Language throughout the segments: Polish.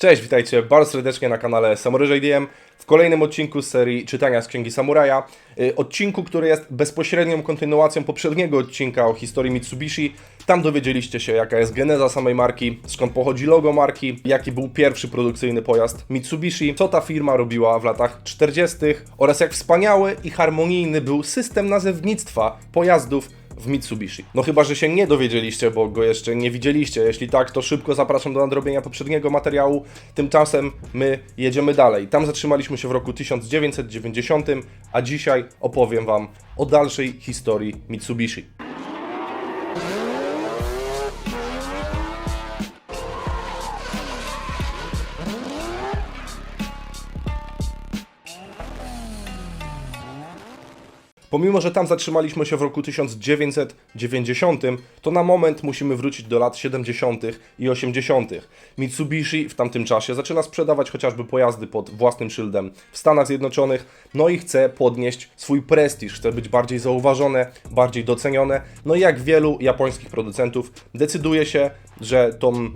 Cześć, witajcie bardzo serdecznie na kanale Samurai JDM w kolejnym odcinku z serii czytania z Księgi Samuraja. Y, Odcinku, który jest bezpośrednią kontynuacją poprzedniego odcinka o historii Mitsubishi. Tam dowiedzieliście się, jaka jest geneza samej marki, skąd pochodzi logo marki, jaki był pierwszy produkcyjny pojazd Mitsubishi, co ta firma robiła w latach 40. oraz jak wspaniały i harmonijny był system nazewnictwa pojazdów w Mitsubishi. No chyba, że się nie dowiedzieliście, bo go jeszcze nie widzieliście. Jeśli tak, to szybko zapraszam do nadrobienia poprzedniego materiału. Tymczasem my jedziemy dalej. Tam zatrzymaliśmy się w roku 1990, a dzisiaj opowiem Wam o dalszej historii Mitsubishi. Pomimo, że tam zatrzymaliśmy się w roku 1990, to na moment musimy wrócić do lat 70. i 80. Mitsubishi w tamtym czasie zaczyna sprzedawać chociażby pojazdy pod własnym szyldem w Stanach Zjednoczonych, no i chce podnieść swój prestiż, chce być bardziej zauważone, bardziej docenione. No i jak wielu japońskich producentów decyduje się, że tą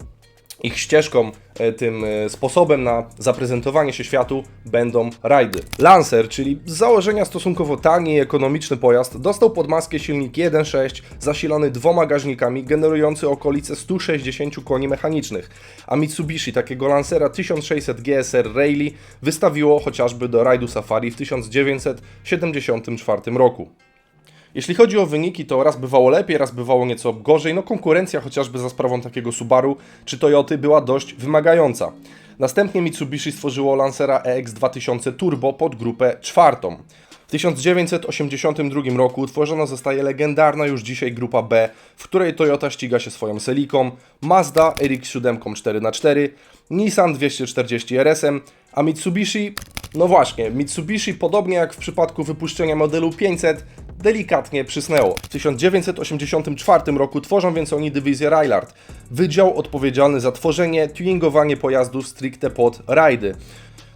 ich ścieżką, e, tym e, sposobem na zaprezentowanie się światu będą rajdy. Lancer, czyli z założenia stosunkowo tani i ekonomiczny pojazd, dostał pod maskę silnik 1.6 zasilany dwoma gaźnikami, generujący okolice 160 koni mechanicznych, a Mitsubishi takiego Lancera 1600 GSR Rally wystawiło chociażby do rajdu Safari w 1974 roku. Jeśli chodzi o wyniki, to raz bywało lepiej, raz bywało nieco gorzej. No konkurencja chociażby za sprawą takiego Subaru czy Toyoty była dość wymagająca. Następnie Mitsubishi stworzyło Lancera EX2000 Turbo pod grupę czwartą. W 1982 roku utworzona zostaje legendarna już dzisiaj grupa B, w której Toyota ściga się swoją Celiką, Mazda RX-7 4x4, Nissan 240 RS-em, a Mitsubishi, no właśnie, Mitsubishi podobnie jak w przypadku wypuszczenia modelu 500, delikatnie przysnęło. W 1984 roku tworzą więc oni dywizję Rylard, wydział odpowiedzialny za tworzenie, tuningowanie pojazdów stricte pod rajdy.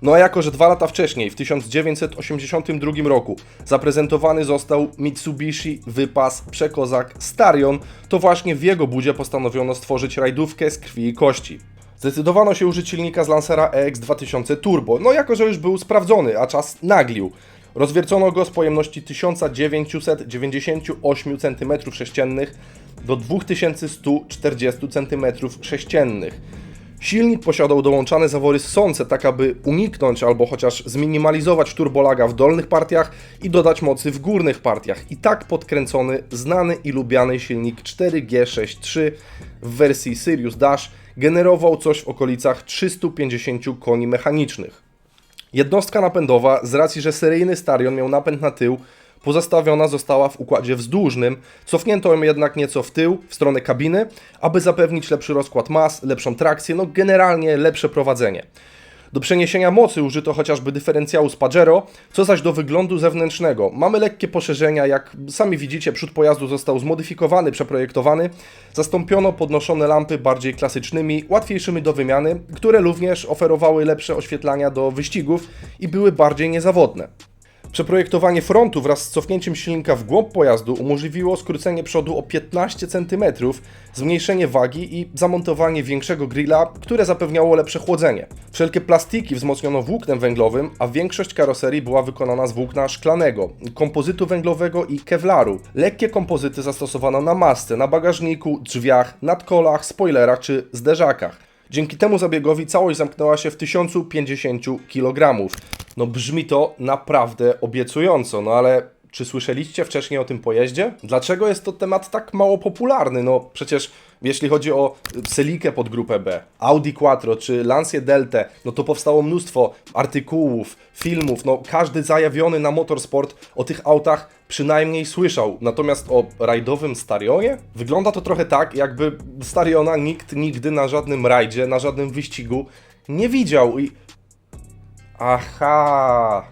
No a jako, że dwa lata wcześniej, w 1982 roku, zaprezentowany został Mitsubishi Wypas Przekozak Starion, to właśnie w jego budzie postanowiono stworzyć rajdówkę z krwi i kości. Zdecydowano się użyć silnika z Lancera EX2000 Turbo, no jako, że już był sprawdzony, a czas naglił. Rozwiercono go z pojemności 1998 cm3 do 2140 cm3. Silnik posiadał dołączane zawory ssące, tak aby uniknąć albo chociaż zminimalizować turbolaga w dolnych partiach i dodać mocy w górnych partiach. I tak podkręcony, znany i lubiany silnik 4G63 w wersji Sirius Dash generował coś w okolicach 350 koni mechanicznych. Jednostka napędowa, z racji, że seryjny Starion miał napęd na tył, pozostawiona została w układzie wzdłużnym, cofnięto ją jednak nieco w tył, w stronę kabiny, aby zapewnić lepszy rozkład mas, lepszą trakcję, no generalnie lepsze prowadzenie. Do przeniesienia mocy użyto chociażby dyferencjału z co zaś do wyglądu zewnętrznego. Mamy lekkie poszerzenia, jak sami widzicie, przód pojazdu został zmodyfikowany, przeprojektowany. Zastąpiono podnoszone lampy bardziej klasycznymi, łatwiejszymi do wymiany, które również oferowały lepsze oświetlania do wyścigów i były bardziej niezawodne. Przeprojektowanie frontu wraz z cofnięciem silnika w głąb pojazdu umożliwiło skrócenie przodu o 15 cm, zmniejszenie wagi i zamontowanie większego grilla, które zapewniało lepsze chłodzenie. Wszelkie plastiki wzmocniono włóknem węglowym, a większość karoserii była wykonana z włókna szklanego, kompozytu węglowego i kevlaru. Lekkie kompozyty zastosowano na masce, na bagażniku, drzwiach, nadkolach, spoilerach czy zderzakach. Dzięki temu zabiegowi całość zamknęła się w 1050 kg. No brzmi to naprawdę obiecująco, no ale czy słyszeliście wcześniej o tym pojeździe? Dlaczego jest to temat tak mało popularny? No przecież jeśli chodzi o Celikę pod grupę B, Audi Quattro czy Lancia Delta, no to powstało mnóstwo artykułów, filmów, no każdy zajawiony na motorsport o tych autach przynajmniej słyszał. Natomiast o rajdowym Starionie? Wygląda to trochę tak, jakby Stariona nikt nigdy na żadnym rajdzie, na żadnym wyścigu nie widział i... Aha,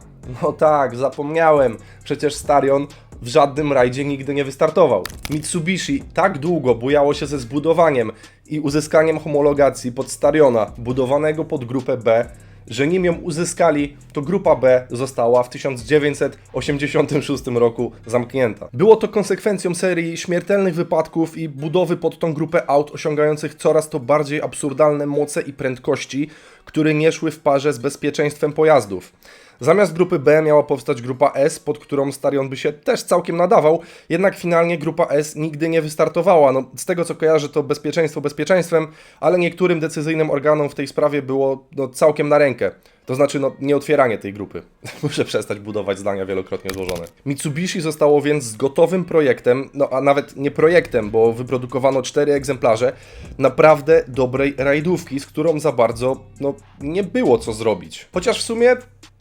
no tak, zapomniałem. Przecież Starion w żadnym rajdzie nigdy nie wystartował. Mitsubishi tak długo bujało się ze zbudowaniem i uzyskaniem homologacji pod Stariona, budowanego pod grupę B, że nim ją uzyskali, to grupa B została w 1986 roku zamknięta. Było to konsekwencją serii śmiertelnych wypadków i budowy pod tą grupę aut osiągających coraz to bardziej absurdalne moce i prędkości, które nie szły w parze z bezpieczeństwem pojazdów. Zamiast grupy B miała powstać grupa S, pod którą Starion by się też całkiem nadawał, jednak finalnie grupa S nigdy nie wystartowała. No, z tego co kojarzę, to bezpieczeństwo bezpieczeństwem, ale niektórym decyzyjnym organom w tej sprawie było no, całkiem na rękę. To znaczy, no, nie otwieranie tej grupy. Muszę przestać budować zdania wielokrotnie złożone. Mitsubishi zostało więc z gotowym projektem, no a nawet nie projektem, bo wyprodukowano cztery egzemplarze naprawdę dobrej rajdówki, z którą za bardzo, no, nie było co zrobić. Chociaż w sumie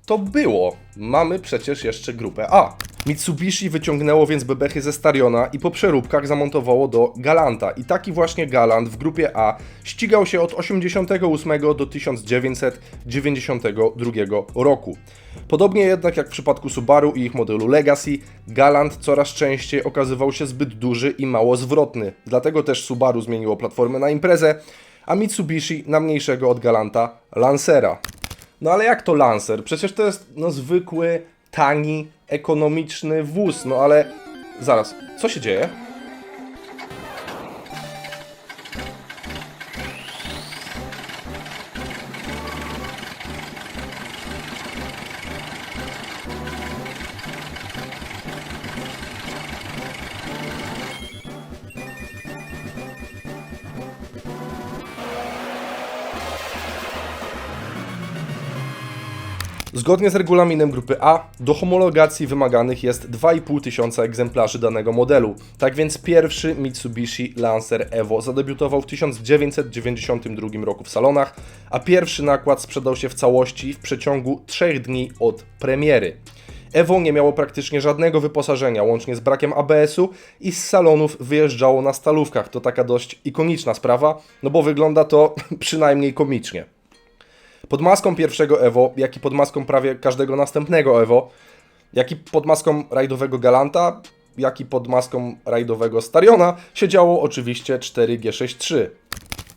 to było. Mamy przecież jeszcze grupę A. Mitsubishi wyciągnęło więc bebechy ze Stariona i po przeróbkach zamontowało do Galanta. I taki właśnie Galant w grupie A ścigał się od 88 do 1992 roku. Podobnie jednak jak w przypadku Subaru i ich modelu Legacy, Galant coraz częściej okazywał się zbyt duży i mało zwrotny. Dlatego też Subaru zmieniło platformę na imprezę, a Mitsubishi na mniejszego od Galanta Lancera. No ale jak to Lancer? Przecież to jest no zwykły, tani, ekonomiczny wóz. No ale zaraz, co się dzieje? Zgodnie z regulaminem grupy A, do homologacji wymaganych jest 2,5 tysiąca egzemplarzy danego modelu. Tak więc pierwszy Mitsubishi Lancer Evo zadebiutował w 1992 roku w salonach, a pierwszy nakład sprzedał się w całości w przeciągu 3 dni od premiery. Evo nie miało praktycznie żadnego wyposażenia, łącznie z brakiem ABS-u i z salonów wyjeżdżało na stalówkach. To taka dość ikoniczna sprawa, no bo wygląda to przynajmniej komicznie. Pod maską pierwszego Evo, jak i pod maską prawie każdego następnego Evo, jak i pod maską rajdowego Galanta, jak i pod maską rajdowego Stariona siedziało oczywiście 4G63.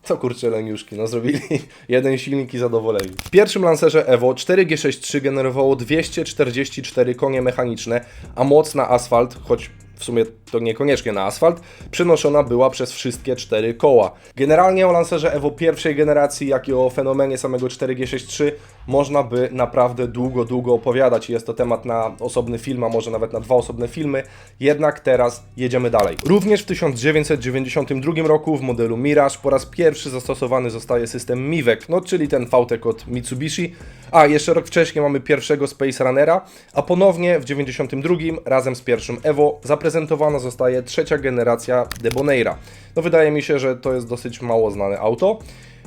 Co kurczę leniuszki, no zrobili jeden silnik i zadowoleni. W pierwszym lancerze Evo 4G63 generowało 244 konie mechaniczne, a moc na asfalt, choć w sumie to niekoniecznie na asfalt, przenoszona była przez wszystkie cztery koła. Generalnie o lancerze Evo pierwszej generacji, jak i o fenomenie samego 4G63 można by naprawdę długo, długo opowiadać. Jest to temat na osobny film, a może nawet na dwa osobne filmy. Jednak teraz jedziemy dalej. Również w 1992 roku w modelu Mirage po raz pierwszy zastosowany zostaje system MIVEC, no czyli ten VTEC od Mitsubishi. A jeszcze rok wcześniej mamy pierwszego Space Runnera, a ponownie w 92 razem z pierwszym Evo zaprezentowana zostaje trzecia generacja Debonaira. No wydaje mi się, że to jest dosyć mało znane auto.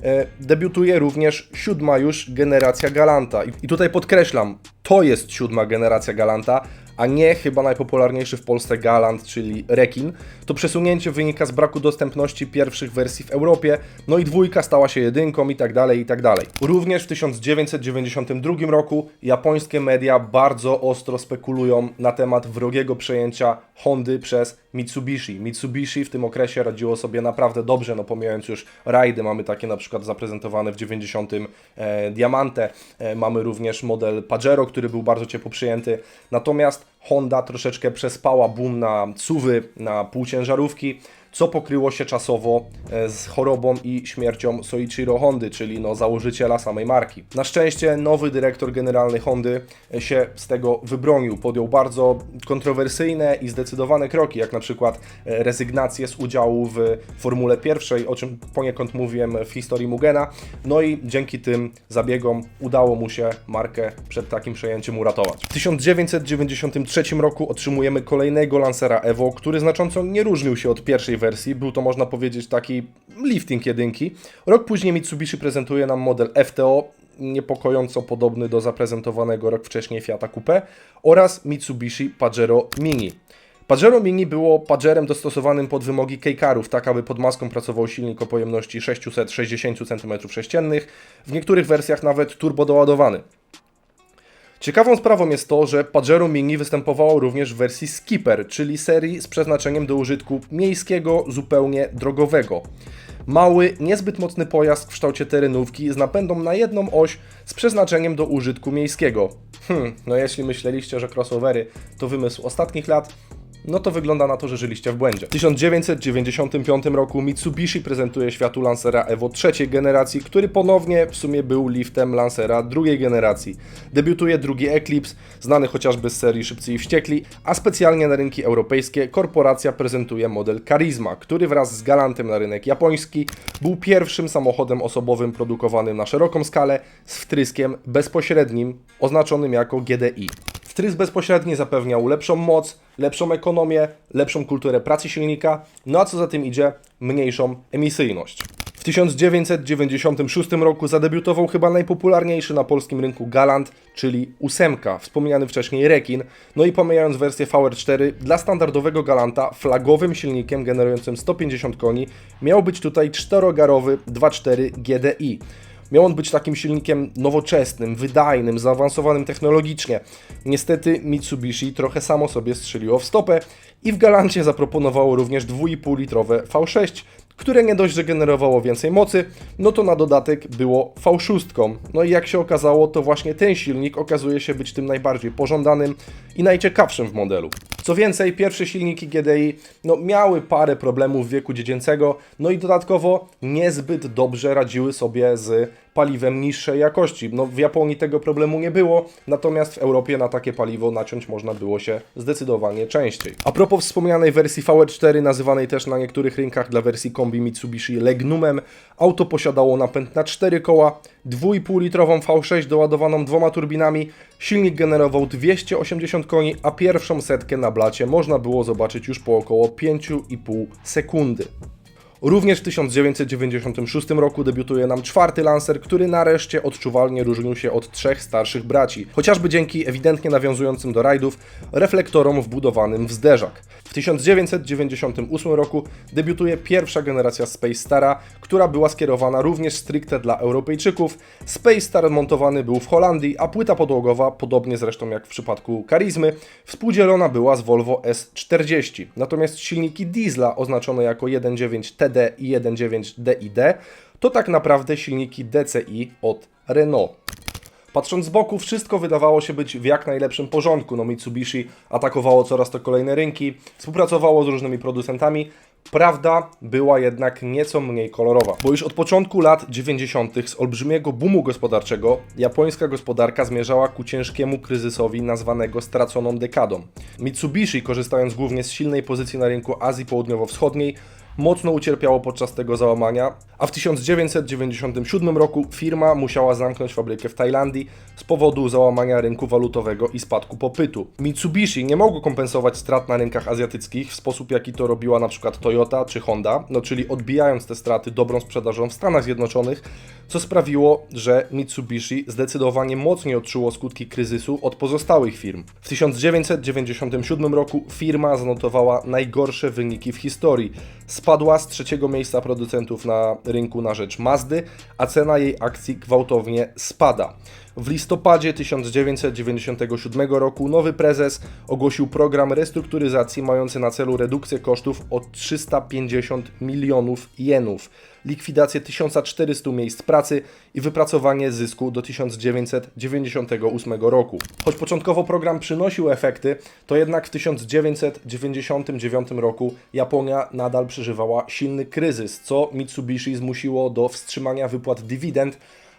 E, debiutuje również siódma już generacja Galanta. I tutaj podkreślam, to jest siódma generacja Galanta, a nie chyba najpopularniejszy w Polsce Galant, czyli Rekin. To przesunięcie wynika z braku dostępności pierwszych wersji w Europie, no i dwójka stała się jedynką i tak dalej, i tak dalej. Również w 1992 roku japońskie media bardzo ostro spekulują na temat wrogiego przejęcia Hondy przez Mitsubishi. Mitsubishi w tym okresie radziło sobie naprawdę dobrze, no pomijając już rajdy, mamy takie na przykład zaprezentowane w 90 e, Diamante, e, mamy również model Pajero, który był bardzo ciepło przyjęty, natomiast Honda troszeczkę przespała boom na suwy, na półciężarówki, co pokryło się czasowo e, z chorobą i śmiercią Soichiro Hondy, czyli no, założyciela samej marki. Na szczęście nowy dyrektor generalny Hondy e, się z tego wybronił. Podjął bardzo kontrowersyjne i zdecydowane kroki, jak na przykład e, rezygnację z udziału w Formule pierwszej, o czym poniekąd mówiłem w historii Mugena. No i dzięki tym zabiegom udało mu się markę przed takim przejęciem uratować. W 1993 roku otrzymujemy kolejnego Lancera Evo, który znacząco nie różnił się od pierwszej wersji. Był to, można powiedzieć, taki lifting jedynki. Rok później Mitsubishi prezentuje nam model FTO, niepokojąco podobny do zaprezentowanego rok wcześniej Fiata Coupe oraz Mitsubishi Pajero Mini. Pajero Mini było Pajerem dostosowanym pod wymogi Keikarów, tak aby pod maską pracował silnik o pojemności 660 cm3, w niektórych wersjach nawet turbo doładowany. Ciekawą sprawą jest to, że Pajero Mini występowało również w wersji Skipper, czyli serii z przeznaczeniem do użytku miejskiego, zupełnie drogowego. Mały, niezbyt mocny pojazd w kształcie terenówki z napędą na jedną oś z przeznaczeniem do użytku miejskiego. Hmm, no jeśli myśleliście, że crossovery to wymysł ostatnich lat, no to wygląda na to, że żyliście w błędzie. W 1995 roku Mitsubishi prezentuje światu Lancera Evo trzeciej generacji, który ponownie w sumie był liftem Lancera drugiej generacji. Debiutuje drugi Eclipse, znany chociażby z serii Szybcy i Wściekli, a specjalnie na rynki europejskie korporacja prezentuje model Charisma, który wraz z Galantem na rynek japoński był pierwszym samochodem osobowym produkowanym na szeroką skalę z wtryskiem bezpośrednim oznaczonym jako GDI. Wtrysk bezpośredni zapewniał lepszą moc, lepszą ekonomię, lepszą kulturę pracy silnika, no a co za tym idzie, mniejszą emisyjność. W 1996 roku zadebiutował chyba najpopularniejszy na polskim rynku Galant, czyli ósemka, wspomniany wcześniej Rekin, no i pomijając wersję VR4, dla standardowego Galanta flagowym silnikiem generującym 150 koni miał być tutaj czterogarowy 2.4 GDI. Miał on być takim silnikiem nowoczesnym, wydajnym, zaawansowanym technologicznie. Niestety Mitsubishi trochę samo sobie strzeliło w stopę i w Galancie zaproponowało również 2,5-litrowe V6, które nie dość, że generowało więcej mocy, no to na dodatek było V6. No i jak się okazało, to właśnie ten silnik okazuje się być tym najbardziej pożądanym i najciekawszym w modelu. Co więcej, pierwsze silniki GDI no, miały parę problemów wieku dziecięcego, no i dodatkowo niezbyt dobrze radziły sobie z paliwem niższej jakości. No, w Japonii tego problemu nie było, natomiast w Europie na takie paliwo naciąć można było się zdecydowanie częściej. A propos wspomnianej wersji VE4, nazywanej też na niektórych rynkach dla wersji kombi Mitsubishi Legnumem, auto posiadało napęd na 4 koła, 2,5-litrową V6 doładowaną dwoma turbinami, silnik generował 280 koni, a pierwszą setkę na blacie można było zobaczyć już po około 5,5 sekundy. Również w 1996 roku debiutuje nam czwarty Lancer, który nareszcie odczuwalnie różnił się od trzech starszych braci, chociażby dzięki ewidentnie nawiązującym do rajdów reflektorom wbudowanym w zderzak. W 1998 roku debiutuje pierwsza generacja Space Stara, która była skierowana również stricte dla Europejczyków. Space Star montowany był w Holandii, a płyta podłogowa, podobnie zresztą jak w przypadku Karizmy, współdzielona była z Volvo S40. Natomiast silniki diesla oznaczone jako 1.9 TD i 1.9 DID to tak naprawdę silniki DCI od Renault. Patrząc z boku, wszystko wydawało się być w jak najlepszym porządku. No Mitsubishi atakowało coraz to kolejne rynki, współpracowało z różnymi producentami. Prawda była jednak nieco mniej kolorowa, bo już od początku lat 90. z olbrzymiego boomu gospodarczego japońska gospodarka zmierzała ku ciężkiemu kryzysowi nazwanego straconą dekadą. Mitsubishi, korzystając głównie z silnej pozycji na rynku Azji Południowo-Wschodniej, mocno ucierpiało podczas tego załamania, a w 1997 roku firma musiała zamknąć fabrykę w Tajlandii z powodu załamania rynku walutowego i spadku popytu. Mitsubishi nie mogło kompensować strat na rynkach azjatyckich w sposób jaki to robiła przykład Toyota czy Honda, no czyli odbijając te straty dobrą sprzedażą w Stanach Zjednoczonych, co sprawiło, że Mitsubishi zdecydowanie mocniej odczuło skutki kryzysu od pozostałych firm. W 1997 roku firma zanotowała najgorsze wyniki w historii. Spadła z trzeciego miejsca producentów na rynku na rzecz Mazdy, a cena jej akcji gwałtownie spada. W listopadzie 1997 roku nowy prezes ogłosił program restrukturyzacji mający na celu redukcję kosztów o 350 milionów jenów, likwidację 1400 miejsc pracy i wypracowanie zysku do 1998 roku. Choć początkowo program przynosił efekty, to jednak w 1999 roku Japonia nadal przeżywała silny kryzys, co Mitsubishi zmusiło do wstrzymania wypłat dywidend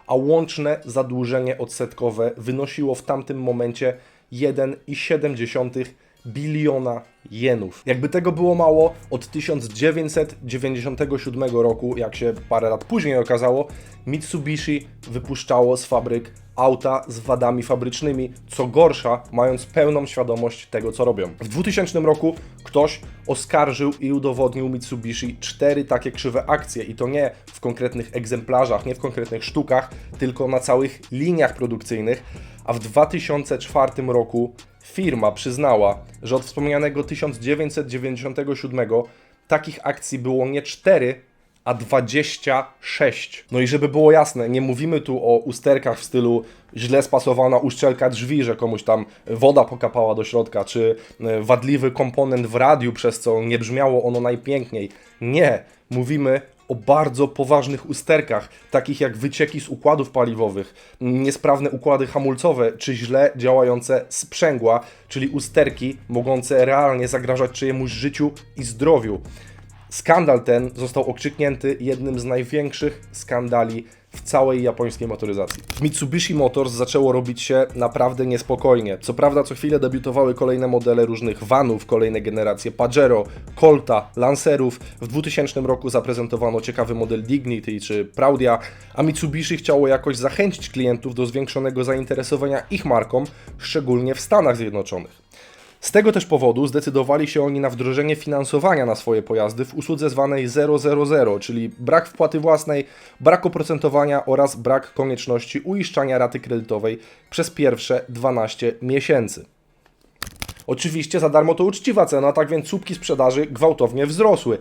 a łączne zadłużenie odsetkowe wynosiło w tamtym momencie 1,7 biliona jenów. Jakby tego było mało, od 1997 roku, jak się parę lat później okazało, Mitsubishi wypuszczało z fabryk auta z wadami fabrycznymi, co gorsza, mając pełną świadomość tego, co robią. W 2000 roku ktoś oskarżył i udowodnił Mitsubishi cztery takie krzywe akcje i to nie w konkretnych egzemplarzach, nie w konkretnych sztukach, tylko na całych liniach produkcyjnych, a w 2004 roku firma przyznała, że od wspomnianego 1997 takich akcji było nie 4, a 26. No i żeby było jasne, nie mówimy tu o usterkach w stylu źle spasowana uszczelka drzwi, że komuś tam woda pokapała do środka, czy e, wadliwy komponent w radiu, przez co nie brzmiało ono najpiękniej. Nie, mówimy o bardzo poważnych usterkach, takich jak wycieki z układów paliwowych, niesprawne układy hamulcowe czy źle działające sprzęgła, czyli usterki mogące realnie zagrażać czyjemuś życiu i zdrowiu. Skandal ten został okrzyknięty jednym z największych skandali w całej japońskiej motoryzacji. W Mitsubishi Motors zaczęło robić się naprawdę niespokojnie. Co prawda co chwilę debiutowały kolejne modele różnych vanów, kolejne generacje Pajero, Colta, Lancerów. W 2000 roku zaprezentowano ciekawy model Dignity czy Proudia, a Mitsubishi chciało jakoś zachęcić klientów do zwiększonego zainteresowania ich marką, szczególnie w Stanach Zjednoczonych. Z tego też powodu zdecydowali się oni na wdrożenie finansowania na swoje pojazdy w usłudze zwanej 000, czyli brak wpłaty własnej, brak oprocentowania oraz brak konieczności uiszczania raty kredytowej przez pierwsze 12 miesięcy. Oczywiście za darmo to uczciwa cena, tak więc słupki sprzedaży gwałtownie wzrosły.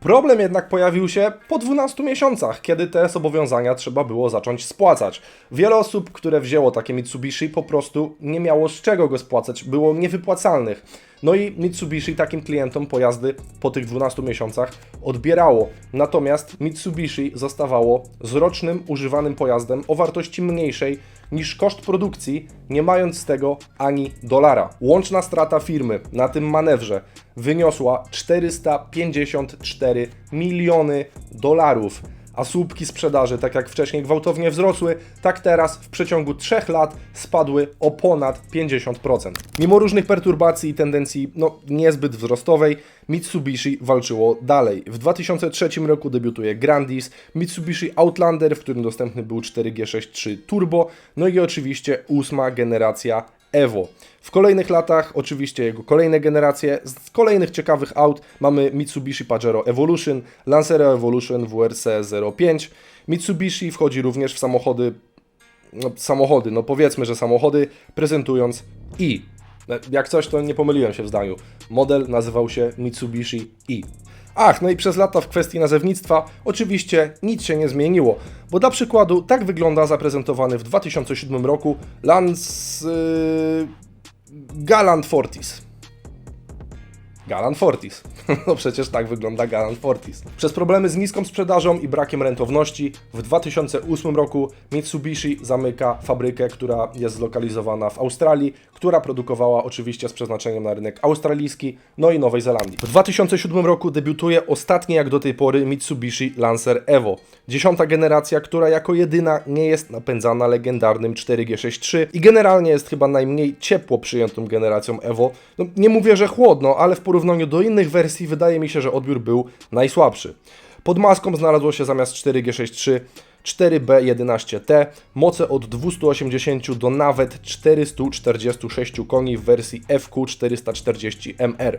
Problem jednak pojawił się po 12 miesiącach, kiedy te zobowiązania trzeba było zacząć spłacać. Wiele osób, które wzięło takie Mitsubishi, po prostu nie miało z czego go spłacać, było niewypłacalnych. No i Mitsubishi takim klientom pojazdy po tych 12 miesiącach odbierało. Natomiast Mitsubishi zostawało z rocznym używanym pojazdem o wartości mniejszej niż koszt produkcji, nie mając z tego ani dolara. Łączna strata firmy na tym manewrze wyniosła 454 miliony dolarów a słupki sprzedaży, tak jak wcześniej gwałtownie wzrosły, tak teraz w przeciągu 3 lat spadły o ponad 50%. Mimo różnych perturbacji i tendencji no, niezbyt wzrostowej, Mitsubishi walczyło dalej. W 2003 roku debiutuje Grandis, Mitsubishi Outlander, w którym dostępny był 4G63 Turbo, no i oczywiście ósma generacja Evo. W kolejnych latach, oczywiście jego kolejne generacje, z kolejnych ciekawych aut mamy Mitsubishi Pajero Evolution, Lancero Evolution WRC 05. Mitsubishi wchodzi również w samochody, no, samochody, no powiedzmy, że samochody, prezentując i jak coś, to nie pomyliłem się w zdaniu. Model nazywał się Mitsubishi i. Ach, no i przez lata w kwestii nazewnictwa oczywiście nic się nie zmieniło, bo dla przykładu tak wygląda zaprezentowany w 2007 roku Lance yy, Galant Fortis. Galant Fortis. No przecież tak wygląda Galant Fortis. Przez problemy z niską sprzedażą i brakiem rentowności w 2008 roku Mitsubishi zamyka fabrykę, która jest zlokalizowana w Australii, która produkowała oczywiście z przeznaczeniem na rynek australijski, no i Nowej Zelandii. W 2007 roku debiutuje ostatni jak do tej pory Mitsubishi Lancer Evo. Dziesiąta generacja, która jako jedyna nie jest napędzana legendarnym 4G63 i generalnie jest chyba najmniej ciepło przyjętą generacją Evo. No, nie mówię, że chłodno, ale w porównaniu do innych wersji wydaje mi się, że odbiór był najsłabszy. Pod maską znalazło się zamiast 4G63 4B11T, moce od 280 do nawet 446 koni w wersji FQ440MR.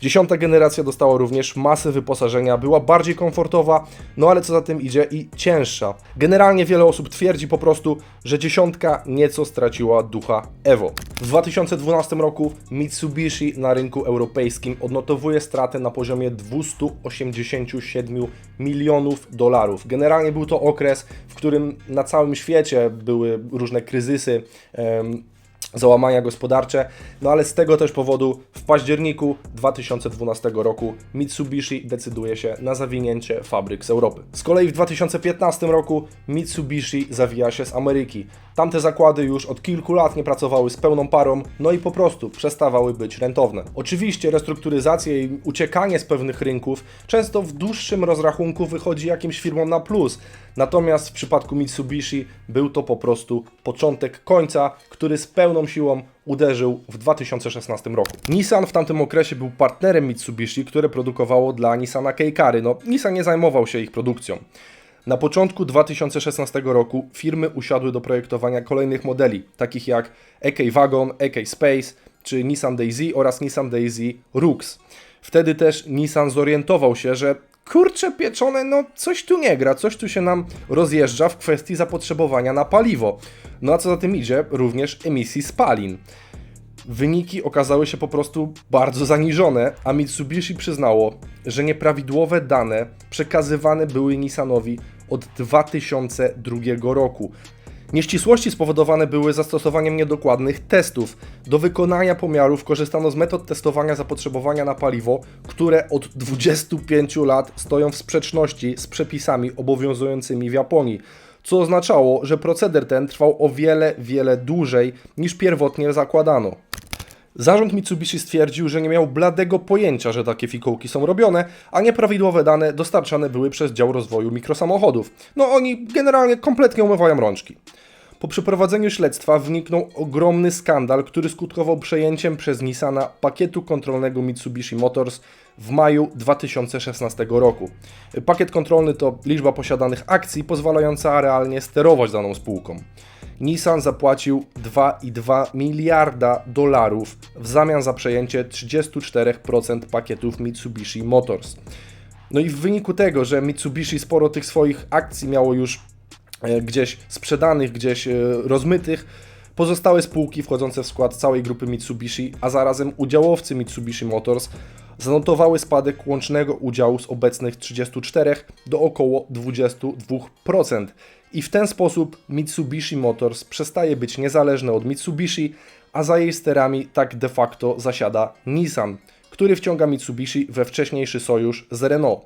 Dziesiąta generacja dostała również masę wyposażenia, była bardziej komfortowa, no ale co za tym idzie i cięższa. Generalnie wiele osób twierdzi po prostu, że dziesiątka nieco straciła ducha Evo. W 2012 roku Mitsubishi na rynku europejskim odnotowuje stratę na poziomie 287 milionów dolarów. Generalnie był to okres, w którym na całym świecie były różne kryzysy załamania gospodarcze, no ale z tego też powodu w październiku 2012 roku Mitsubishi decyduje się na zawinięcie fabryk z Europy. Z kolei w 2015 roku Mitsubishi zawija się z Ameryki. Tamte zakłady już od kilku lat nie pracowały z pełną parą, no i po prostu przestawały być rentowne. Oczywiście restrukturyzacja i uciekanie z pewnych rynków często w dłuższym rozrachunku wychodzi jakimś firmom na plus, natomiast w przypadku Mitsubishi był to po prostu początek końca, który z pełną siłą uderzył w 2016 roku. Nissan w tamtym okresie był partnerem Mitsubishi, które produkowało dla Nissana Keikary. No, Nissan nie zajmował się ich produkcją. Na początku 2016 roku firmy usiadły do projektowania kolejnych modeli, takich jak EK Wagon, EK Space czy Nissan Daisy oraz Nissan Daisy Rux. Wtedy też Nissan zorientował się, że kurcze pieczone, no coś tu nie gra, coś tu się nam rozjeżdża w kwestii zapotrzebowania na paliwo. No a co za tym idzie, również emisji spalin. Wyniki okazały się po prostu bardzo zaniżone, a Mitsubishi przyznało, że nieprawidłowe dane przekazywane były Nissanowi od 2002 roku. Nieścisłości spowodowane były zastosowaniem niedokładnych testów. Do wykonania pomiarów korzystano z metod testowania zapotrzebowania na paliwo, które od 25 lat stoją w sprzeczności z przepisami obowiązującymi w Japonii, co oznaczało, że proceder ten trwał o wiele, wiele dłużej niż pierwotnie zakładano. Zarząd Mitsubishi stwierdził, że nie miał bladego pojęcia, że takie fikołki są robione, a nieprawidłowe dane dostarczane były przez dział rozwoju mikrosamochodów. No oni generalnie kompletnie umywają rączki. Po przeprowadzeniu śledztwa wniknął ogromny skandal, który skutkował przejęciem przez Nissana pakietu kontrolnego Mitsubishi Motors w maju 2016 roku. Pakiet kontrolny to liczba posiadanych akcji pozwalająca realnie sterować daną spółką. Nissan zapłacił 2,2 miliarda dolarów w zamian za przejęcie 34% pakietów Mitsubishi Motors. No i w wyniku tego, że Mitsubishi sporo tych swoich akcji miało już e, gdzieś sprzedanych, gdzieś e, rozmytych, pozostałe spółki wchodzące w skład całej grupy Mitsubishi, a zarazem udziałowcy Mitsubishi Motors zanotowały spadek łącznego udziału z obecnych 34 do około 22%. I w ten sposób Mitsubishi Motors przestaje być niezależne od Mitsubishi, a za jej sterami tak de facto zasiada Nissan, który wciąga Mitsubishi we wcześniejszy sojusz z Renault.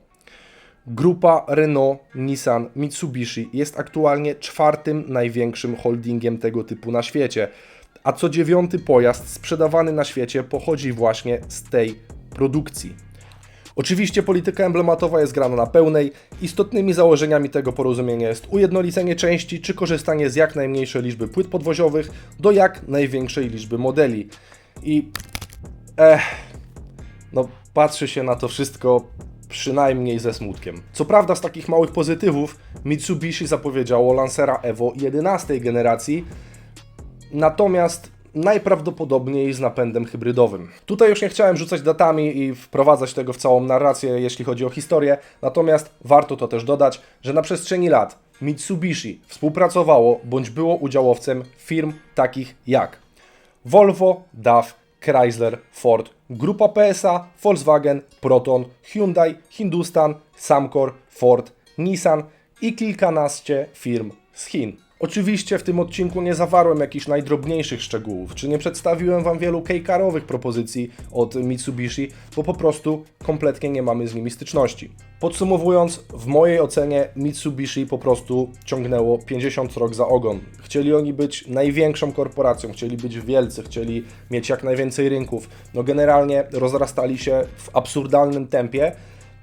Grupa Renault, Nissan, Mitsubishi jest aktualnie czwartym największym holdingiem tego typu na świecie, a co dziewiąty pojazd sprzedawany na świecie pochodzi właśnie z tej produkcji. Oczywiście polityka emblematowa jest grana na pełnej. Istotnymi założeniami tego porozumienia jest ujednolicenie części czy korzystanie z jak najmniejszej liczby płyt podwoziowych do jak największej liczby modeli. I eh, no patrzy się na to wszystko przynajmniej ze smutkiem. Co prawda z takich małych pozytywów Mitsubishi zapowiedziało Lancera Evo 11 generacji, natomiast najprawdopodobniej z napędem hybrydowym. Tutaj już nie chciałem rzucać datami i wprowadzać tego w całą narrację, jeśli chodzi o historię, natomiast warto to też dodać, że na przestrzeni lat Mitsubishi współpracowało bądź było udziałowcem firm takich jak Volvo, DAF, Chrysler, Ford, Grupa PSA, Volkswagen, Proton, Hyundai, Hindustan, Samcor, Ford, Nissan i kilkanaście firm z Chin. Oczywiście w tym odcinku nie zawarłem jakichś najdrobniejszych szczegółów, czy nie przedstawiłem Wam wielu kejkarowych propozycji od Mitsubishi, bo po prostu kompletnie nie mamy z nimi styczności. Podsumowując, w mojej ocenie Mitsubishi po prostu ciągnęło 50 rok za ogon. Chcieli oni być największą korporacją, chcieli być wielcy, chcieli mieć jak najwięcej rynków. No generalnie rozrastali się w absurdalnym tempie,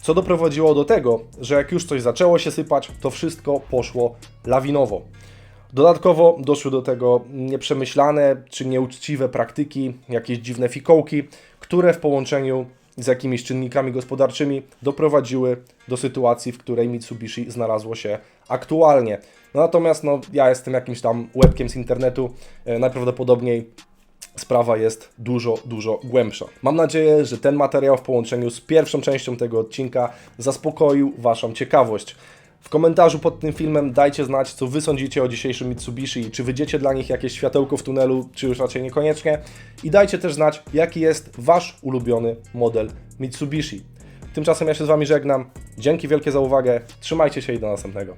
co doprowadziło do tego, że jak już coś zaczęło się sypać, to wszystko poszło lawinowo. Dodatkowo doszły do tego nieprzemyślane czy nieuczciwe praktyki, jakieś dziwne fikołki, które w połączeniu z jakimiś czynnikami gospodarczymi doprowadziły do sytuacji, w której Mitsubishi znalazło się aktualnie. No natomiast no, ja jestem jakimś tam łebkiem z internetu, e, najprawdopodobniej sprawa jest dużo, dużo głębsza. Mam nadzieję, że ten materiał w połączeniu z pierwszą częścią tego odcinka zaspokoił Waszą ciekawość. W komentarzu pod tym filmem dajcie znać, co Wy sądzicie o dzisiejszym Mitsubishi i czy wyjdziecie dla nich jakieś światełko w tunelu, czy już raczej niekoniecznie. I dajcie też znać, jaki jest Wasz ulubiony model Mitsubishi. Tymczasem ja się z Wami żegnam. Dzięki wielkie za uwagę. Trzymajcie się i do następnego.